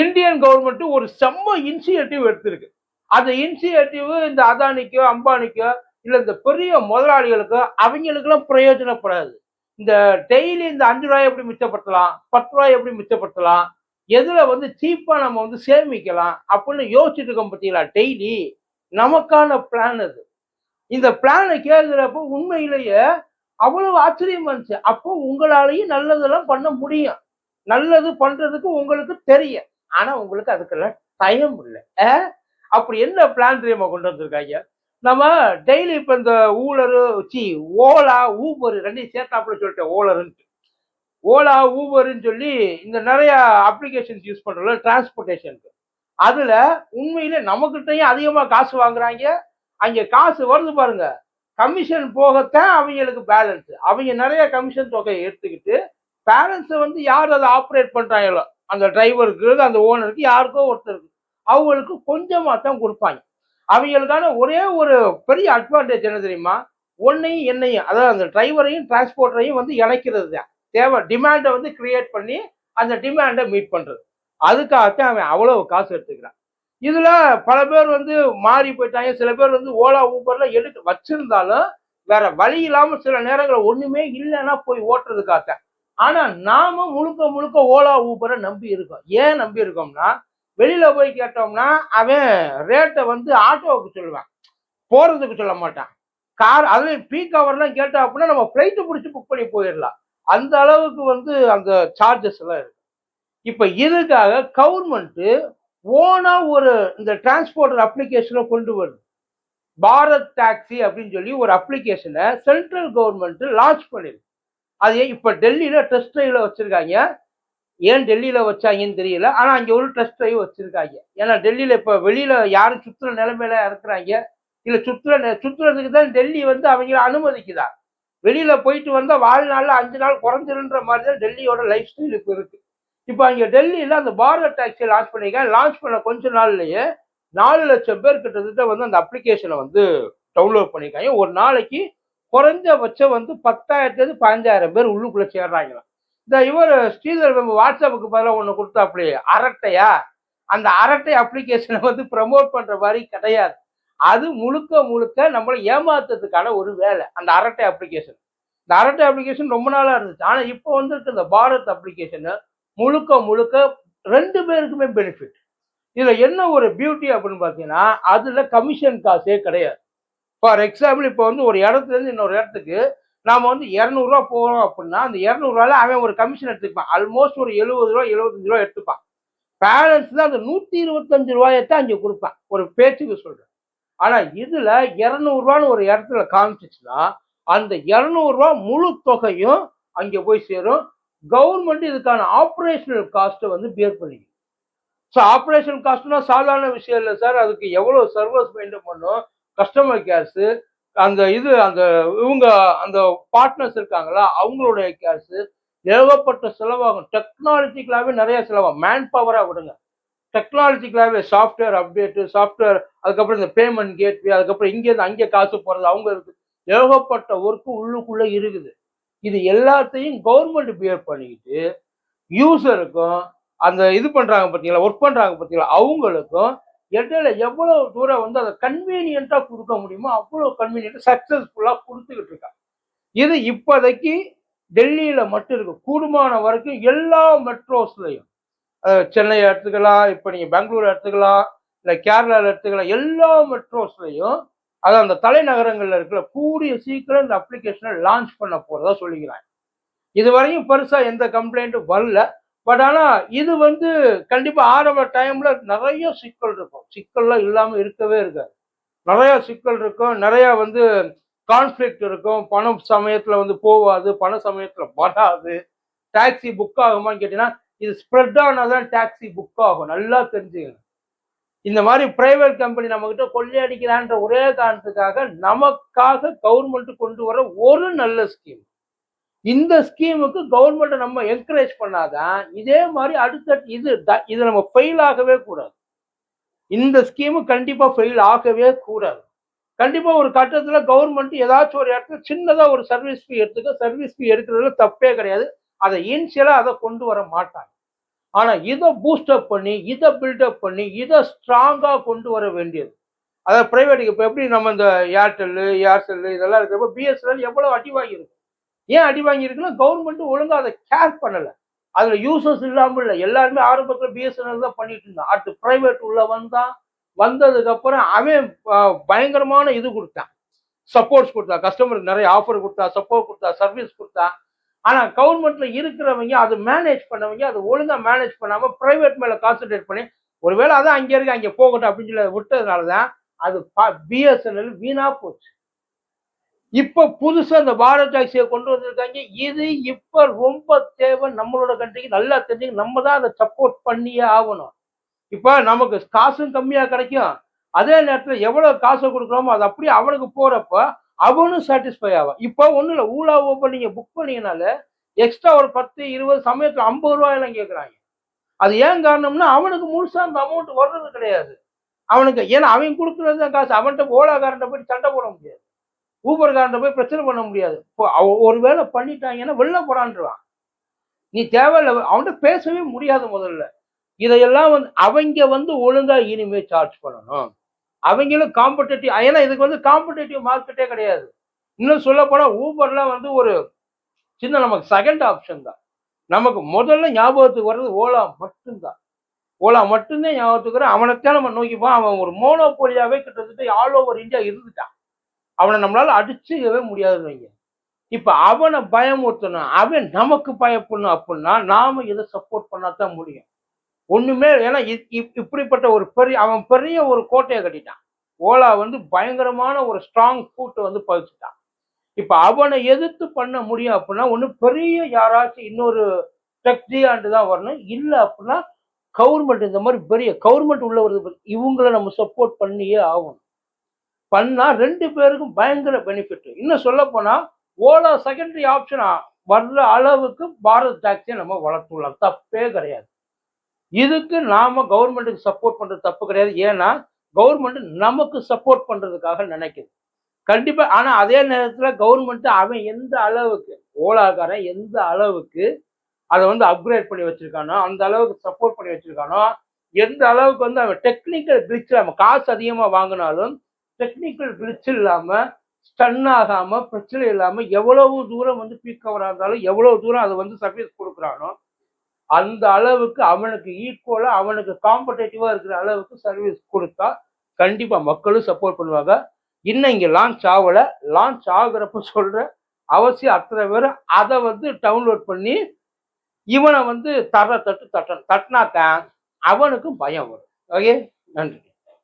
Indian government ஒரு செம்ம initiative எடுத்திருக்கு. அந்த இனிஷியேட்டிவ் இந்த அதானிக்கோ அம்பானிக்கோ இல்லை இந்த பெரிய முதலாளிகளுக்கோ அவங்களுக்கெல்லாம் பிரயோஜனப்படாது. இந்த டெய்லி இந்த அஞ்சு ரூபாய் எப்படி மிச்சப்படுத்தலாம் பத்து ரூபாய் எப்படி மிச்சப்படுத்தலாம் எதில் வந்து சீப்பாக நம்ம வந்து சேமிக்கலாம் அப்படின்னு யோசிச்சுட்டு இருக்கோம் பார்த்தீங்களா? டெய்லி நமக்கான பிளான் அது. இந்த பிளானை கேட்குறப்போ உண்மையிலேயே அவ்வளவு ஆச்சரியமா இருந்துச்சு அப்போ உங்களாலையும் நல்லதெல்லாம் பண்ண முடியும். நல்லது பண்றதுக்கு உங்களுக்கு தெரியும். ஆனா உங்களுக்கு அதுக்கெல்லாம் டைம் இல்லை. அப்படி என்ன பிளான் தெரியுமா கொண்டு வந்திருக்காங்க? நம்ம டெய்லி இப்ப இந்த ஊழரு சி ஓலா ஊபர் ரெண்டையும் சேர்த்தாப்புல சொல்லிட்டேன் ஓலருன்ட்டு. ஓலா ஊபருன்னு சொல்லி இந்த நிறைய அப்ளிகேஷன்ஸ் யூஸ் பண்றோம்ல டிரான்ஸ்போர்ட்டேஷனுக்கு அதுல உண்மையிலே நமக்கிட்டையும் அதிகமா காசு வாங்குறாங்க. அங்க காசு வருது பாருங்க. கமிஷன் போகத்தான் அவங்களுக்கு பேலன்ஸ் அவங்க நிறைய கமிஷன் தொகையை எடுத்துக்கிட்டு பேலன்ஸை வந்து யார் அதை ஆப்ரேட் பண்றாங்களோ அந்த டிரைவருக்கு அந்த ஓனருக்கு யாருக்கோ ஒருத்தருக்கு அவங்களுக்கு கொஞ்சமாக தான் கொடுப்பாங்க. அவங்களுக்கான ஒரே ஒரு பெரிய அட்வான்டேஜ் என்ன தெரியுமா? ஒன்னையும் என்னையும் அதாவது அந்த டிரைவரையும் டிரான்ஸ்போர்ட்டரையும் வந்து இணைக்கிறது தான். தேவை டிமாண்டை வந்து கிரியேட் பண்ணி அந்த டிமாண்டை மீட் பண்ணுறது அதுக்காகத்தான் அவன் அவ்வளோ காசு எடுத்துக்கிறான். இதில் பல பேர் வந்து மாறி போயிட்டாங்க. சில பேர் வந்து ஓலா ஊபரில் எடுத்து வச்சுருந்தாலும் வேற வழி இல்லாமல் சில நேரங்கள் ஒன்றுமே இல்லைன்னா போய் ஓட்டுறதுக்காக ஆனா நாம முழுக்க முழுக்க ஓலா ஊபரை நம்பி இருக்கோம். ஏன் நம்பி இருக்கோம்னா வெளியில போய் கேட்டோம்னா அவன் ரேட்டை வந்து ஆட்டோவுக்கு சொல்லுவான். போறதுக்கு சொல்ல மாட்டான். கார் அதுவும் பீக் ஹவர்லாம் கேட்டா அப்படின்னா நம்ம ஃப்ளைட்டு பிடிச்சி புக் பண்ணி போயிடலாம். அந்த அளவுக்கு வந்து அந்த சார்ஜஸ் எல்லாம் இருக்கு. இப்ப இதுக்காக கவர்மெண்ட்டு ஓனா ஒரு இந்த டிரான்ஸ்போர்ட் அப்ளிகேஷனை கொண்டு வருது. பாரத் டாக்ஸி அப்படின்னு சொல்லி ஒரு அப்ளிகேஷனை சென்ட்ரல் கவர்மெண்ட் லான்ச் பண்ணிருக்கு. அது இப்போ டெல்லியில் டெஸ்ட் ட்ரைவில் வச்சுருக்காங்க? ஏன் டெல்லியில் வச்சாங்கன்னு தெரியல. ஆனால் அங்கே ஒரு டெஸ்ட் ட்ரைவ் வச்சுருக்காங்க. ஏன்னா டெல்லியில் இப்போ வெளியில் யாரும் சுற்றுற நிலைமையில இருக்கிறாங்க இல்லை சுற்றுற நெ- சுற்றுறதுக்கு தான் டெல்லி வந்து அவங்கள அனுமதிக்குதா? வெளியில் போயிட்டு வந்தால் வாழ்நாளில் அஞ்சு நாள் குறைஞ்சிருன்ற மாதிரி தான் டெல்லியோட லைஃப் ஸ்டைல் இப்போ இருக்குது இப்போ அங்கே டெல்லியில் அந்த பாரத் டாக்ஸியை லான்ச் பண்ணிருக்காங்க. லான்ச் பண்ண கொஞ்ச நாள்லயே நாலு லட்சம் பேர் கிட்டத்தட்ட வந்து அந்த அப்ளிகேஷனை வந்து டவுன்லோட் பண்ணியிருக்காங்க ஒரு நாளைக்கு குறைஞ்சபட்சம் வந்து பத்தாயிரத்துலேருந்து பதினஞ்சாயிரம் பேர் உள்ளுக்குள்ளே சேர்றாங்களாம். இந்த இவர் ஸ்ரீதர் நம்ம வாட்ஸ்அப்புக்கு பதிலாக ஒன்று கொடுத்தாப்புல அரட்டையா? அந்த அரட்டை அப்ளிகேஷனை வந்து ப்ரமோட் பண்ணுற மாதிரி கிடையாது. அது முழுக்க முழுக்க நம்மளை ஏமாத்துறதுக்கான ஒரு வேலை அந்த அரட்டை அப்ளிகேஷன் இந்த அரட்டை அப்ளிகேஷன் ரொம்ப நாளாக இருந்துச்சு. ஆனால் இப்போ வந்துருக்கு இந்த பாரத் அப்ளிகேஷனு முழுக்க முழுக்க ரெண்டு பேருக்குமே பெனிஃபிட் இதில் என்ன ஒரு பியூட்டி அப்படின்னு பார்த்தீங்கன்னா அதில் கமிஷன் காசே கிடையாது. ஃபார் எக்ஸாம்பிள் இப்போ வந்து ஒரு இடத்துல இருந்து இன்னொரு இடத்துக்கு நாம் வந்து இரநூறுவா போகிறோம் அப்படின்னா அந்த இரநூறுவால அவன் ஒரு கமிஷன் எடுத்துப்பான் ஆல்மோஸ்ட் ஒரு எழுபது ரூபா எழுபத்தஞ்சு ரூபா எடுத்துப்பான். பேலன்ஸ் தான் அந்த நூற்றி இருபத்தஞ்சு ரூபாயத்தான் அங்கே கொடுப்பான். ஒரு பேச்சுக்கு சொல்கிறேன் ஆனால் இதில் இரநூறுவான்னு ஒரு இடத்துல காமிச்சிச்சுன்னா அந்த இரநூறுவா முழு தொகையும் அங்கே போய் சேரும். கவர்மெண்ட் இதுக்கான ஆப்ரேஷனல் காஸ்ட்டை வந்து பேர் பண்ணிக்கும். ஸோ ஆப்ரேஷன் காஸ்ட்னா சாதாரண விஷயம் இல்லை சார். அதுக்கு எவ்வளோ சர்வஸ் மெயின்டைன் பண்ணும் கஸ்டமர் கேர்ஸு அந்த இது அந்த இவங்க அந்த பார்ட்னர்ஸ் இருக்காங்களா அவங்களுடைய கேர்ஸு ஏகப்பட்ட செலவாகும். டெக்னாலஜிக்கலாகவே நிறைய செலவாகும். மேன் பவராக விடுங்க. டெக்னாலஜிக்கலாகவே சாஃப்ட்வேர் அப்டேட்டு சாஃப்ட்வேர் அதுக்கப்புறம் இந்த பேமெண்ட் கேட்வே அதுக்கப்புறம் இங்கேருந்து அங்கே காசு போகிறது அவங்க இருக்குது ஏகப்பட்ட ஒர்க்கு உள்ளுக்குள்ளே இருக்குது. இது எல்லாத்தையும் கவர்மெண்ட் பியர் பண்ணிக்கிட்டு யூசருக்கும் அந்த இது பண்ணுறாங்க பார்த்தீங்களா ஒர்க் பண்ணுறாங்க பார்த்தீங்களா அவங்களுக்கும் இடையில எவ்வளவு தூரம் வந்து அதை கன்வீனியண்டா கொடுக்க முடியுமோ அவ்வளவு கன்வீனியண்ட்டாக சக்சஸ்ஃபுல்லா கொடுத்துக்கிட்டு இருக்காங்க. இது இப்போதைக்கு டெல்லியில மட்டும் இருக்கு. கூடுமான வரைக்கும் எல்லா மெட்ரோஸ்லையும் சென்னை எடுத்துக்கலாம் இப்போ நீங்க பெங்களூர் எடுத்துக்கலாம் இல்லை கேரளாவில் எடுத்துக்கலாம் எல்லா மெட்ரோஸ்லையும் அது அந்த தலைநகரங்கள்ல இருக்கிற கூடிய சீக்கிரம் இந்த அப்ளிகேஷனை லான்ச் பண்ண போறதா சொல்லிக்கிறாங்க. இதுவரையும் பெருசா எந்த கம்ப்ளைண்ட்டும் வரல. பட் ஆனா இது வந்து கண்டிப்பா ஆரம்ப டைம்ல நிறைய சிக்கல் இருக்கும். சிக்கல்லாம் இல்லாம இருக்கவே இருக்காது. நிறைய சிக்கல் இருக்கும். நிறைய வந்து கான்ஃப்ளிக்ட் இருக்கும். பணம் சமயத்துல வந்து போகாது பண சமயத்துல வராது. டாக்ஸி புக் ஆகுமான்னு கேட்டீங்கன்னா இது ஸ்ப்ரெட் ஆனாதான் டாக்ஸி புக் ஆகும். நல்லா தெரிஞ்சுக்கணும். இந்த மாதிரி பிரைவேட் கம்பெனி நம்ம கிட்ட கொள்ளையடிக்கிறான்ற ஒரே காரணத்துக்காக நமக்காக கவர்மெண்ட் கொண்டு வர ஒரு நல்ல ஸ்கீம் இந்த ஸ்கீமுக்கு கவர்மெண்ட் நம்ம என்கரேஜ் பண்ணாதான் இதே மாதிரி அடுத்த இது த- இது நம்ம ஃபெயில் ஆகவே கூடாது. இந்த ஸ்கீமு கண்டிப்பா ஃபெயில் ஆகவே கூடாது. கண்டிப்பா ஒரு கட்டத்துல கவர்மெண்ட் ஏதாச்சும் ஒரு இடத்துல சின்னதா ஒரு சர்வீஸ் ஃபீ எடுத்துக்க சர்வீஸ் ஃபீ எடுக்கிறதுல தப்பே கிடையாது. அதை இனிஷியலா அதை கொண்டு வர மாட்டாங்க. ஆனா இதை பூஸ்டப் பண்ணி இதை பில்டப் பண்ணி இதை ஸ்ட்ராங்கா கொண்டு வர வேண்டியது. அதாவது பிரைவேட்டுக்கு இப்போ எப்படி நம்ம இந்த ஏர்டெல்லு ஏர்செல்லு இதெல்லாம் இருக்கிறப்ப பிஎஸ்என்எல் எவ்வளவு அடி வாங்கியிருக்கு? ஏன் அடி வாங்கியிருக்குன்னா கவர்மெண்ட் ஒழுங்காக அதை கேர் பண்ணலை. அதில் யூசஸ் இல்லாமல் இல்லை. எல்லாருமே ஆரம்பத்தில் பிஎஸ்என்எல் தான் பண்ணிட்டு இருந்தான். அடுத்து ப்ரைவேட் உள்ள வந்தான். வந்ததுக்கப்புறம் அவன் பயங்கரமான இது கொடுத்தான். சப்போர்ட்ஸ் கொடுத்தா கஸ்டமருக்கு நிறைய ஆஃபர் கொடுத்தா சப்போர்ட் கொடுத்தா சர்வீஸ் கொடுத்தா ஆனால் கவர்மெண்ட்ல இருக்கிறவங்க அதை மேனேஜ் பண்ணவங்க அதை ஒழுங்கா மேனேஜ் பண்ணாமல் ப்ரைவேட் மேலே கான்சென்ட்ரேட் பண்ணி ஒருவேளை அதான் அங்கே இருக்கு அங்கே போகட்டும் அப்படின்னு சொல்லி விட்டதுனால தான் அது பிஎஸ்என்எல் வீணாக போச்சு. இப்ப புதுசா அந்த பாரத் டாக்ஸியை கொண்டு வந்திருக்காங்க. இது இப்ப ரொம்ப தேவை நம்மளோட கண்ட்ரிக்கு நல்லா தெரிஞ்சு நம்ம தான் அதை சப்போர்ட் பண்ணியே ஆகணும். இப்ப நமக்கு காசும் கம்மியா கிடைக்கும். அதே நேரத்துல எவ்வளவு காசை கொடுக்குறோமோ அது அப்படியே அவனுக்கு போறப்ப அவனும் சாட்டிஸ்ஃபை ஆவான். இப்போ ஒன்றும் இல்லை. ஊலா ஓப்பன் நீங்கள் புக் பண்ணீங்கனால எக்ஸ்ட்ரா ஒரு பத்து இருபது சமயத்தில் ஐம்பது ரூபாயெல்லாம் கேட்குறாங்க அது ஏன் காரணம்னா அவனுக்கு முழுசா அந்த அமௌண்ட் வர்றது கிடையாது. அவனுக்கு ஏன்னா அவன் கொடுக்குறது தான் காசு. அவன்கிட்ட ஓலாக்காரன்ட்ட போய் சண்டை போட முடியாது. ஊபர்காரன் போய் பிரச்சனை பண்ண முடியாது. இப்போ அவ ஒரு வேலை பண்ணிட்டாங்கன்னா வெளில போறான்றான் நீ தேவையில்ல அவன்கிட்ட பேசவே முடியாது முதல்ல. இதையெல்லாம் வந்து அவங்க வந்து ஒழுங்கா இனிமே சார்ஜ் பண்ணணும். அவங்களும் காம்படேட்டிவ் ஏன்னா இதுக்கு வந்து காம்படேட்டிவ் மார்க்கெட்டே கிடையாது. இன்னும் சொல்ல போனா ஊபர்லாம் வந்து ஒரு சின்ன நமக்கு செகண்ட் ஆப்ஷன் தான். நமக்கு முதல்ல ஞாபகத்துக்கு வர்றது ஓலா மட்டும்தான். ஓலா மட்டும்தான் ஞாபகத்துக்கு அவனைத்தான் நம்ம நோக்கிப்போம் அவன் ஒரு மோனோபோலியாவே கிட்டத்தட்ட ஆல் ஓவர் இந்தியா இருந்துட்டான். அவனை நம்மளால அடிச்சுக்கவே முடியாதுன்னு வைங்க இப்ப அவனை பயமுறுத்தணும். அவன் நமக்கு பயப்படணும் அப்படின்னா நாம இதை சப்போர்ட் பண்ணாதான் முடியும். ஒண்ணுமே ஏன்னா இப்- இப்படிப்பட்ட ஒரு பெரிய அவன் பெரிய ஒரு கோட்டையை கட்டிட்டான். ஓலா வந்து பயங்கரமான ஒரு ஸ்ட்ராங் ஃபூட்டை வந்து பதிச்சுட்டான் இப்ப அவனை எதிர்த்து பண்ண முடியும் அப்படின்னா ஒண்ணு பெரிய யாராச்சும் இன்னொரு டெக்ஜியாண்டு தான் வரணும். இல்லை அப்படின்னா கவர்மெண்ட் இந்த மாதிரி பெரிய கவர்மெண்ட் உள்ள இவங்கள இவங்களை நம்ம சப்போர்ட் பண்ணியே ஆகணும். பண்ணா ரெண்டு பேருக்கும் பயங்கர பெனிஃபிட் இன்னும் சொல்ல போனா ஓலா செகண்டரி ஆப்ஷன் வர்ற அளவுக்கு பாரத் டாக்ஸியை நம்ம வளர்த்துள்ளோம். தப்பே கிடையாது. இதுக்கு நாம கவர்மெண்ட்டுக்கு சப்போர்ட் பண்றது தப்பு கிடையாது. ஏன்னா கவர்மெண்ட் நமக்கு சப்போர்ட் பண்றதுக்காக நினைக்குது. கண்டிப்பா ஆனா அதே நேரத்துல கவர்மெண்ட் அவன் எந்த அளவுக்கு ஓலாக்காரன் எந்த அளவுக்கு அதை வந்து அப்கிரேட் பண்ணி வச்சிருக்கானோ அந்த அளவுக்கு சப்போர்ட் பண்ணி வச்சிருக்கானோ எந்த அளவுக்கு வந்து அவன் டெக்னிக்கல் கிளிச் அவன் காசு அதிகமாக வாங்கினாலும் டெக்னிக்கல் கிளிச் இல்லாமல் ஸ்டன் ஆகாமல் பிரச்சனை இல்லாமல் எவ்வளவு தூரம் வந்து பீக் கவரா இருந்தாலும் எவ்வளவு தூரம் அதை வந்து சர்வீஸ் கொடுக்குறானோ அந்த அளவுக்கு அவனுக்கு ஈக்குவலாக அவனுக்கு காம்படேட்டிவாக இருக்கிற அளவுக்கு சர்வீஸ் கொடுத்தா கண்டிப்பாக மக்களும் சப்போர்ட் பண்ணுவாங்க. இன்னும் இங்கே லான்ச் ஆகலை. லான்ச் ஆகுறப்ப சொல்கிற அவசியம் அத்தனை பேர் அதை வந்து டவுன்லோட் பண்ணி இவனை வந்து தர தட்டு தட்ட தட்டினாத்தான் அவனுக்கும் பயம் வரும். ஓகே? நன்றி.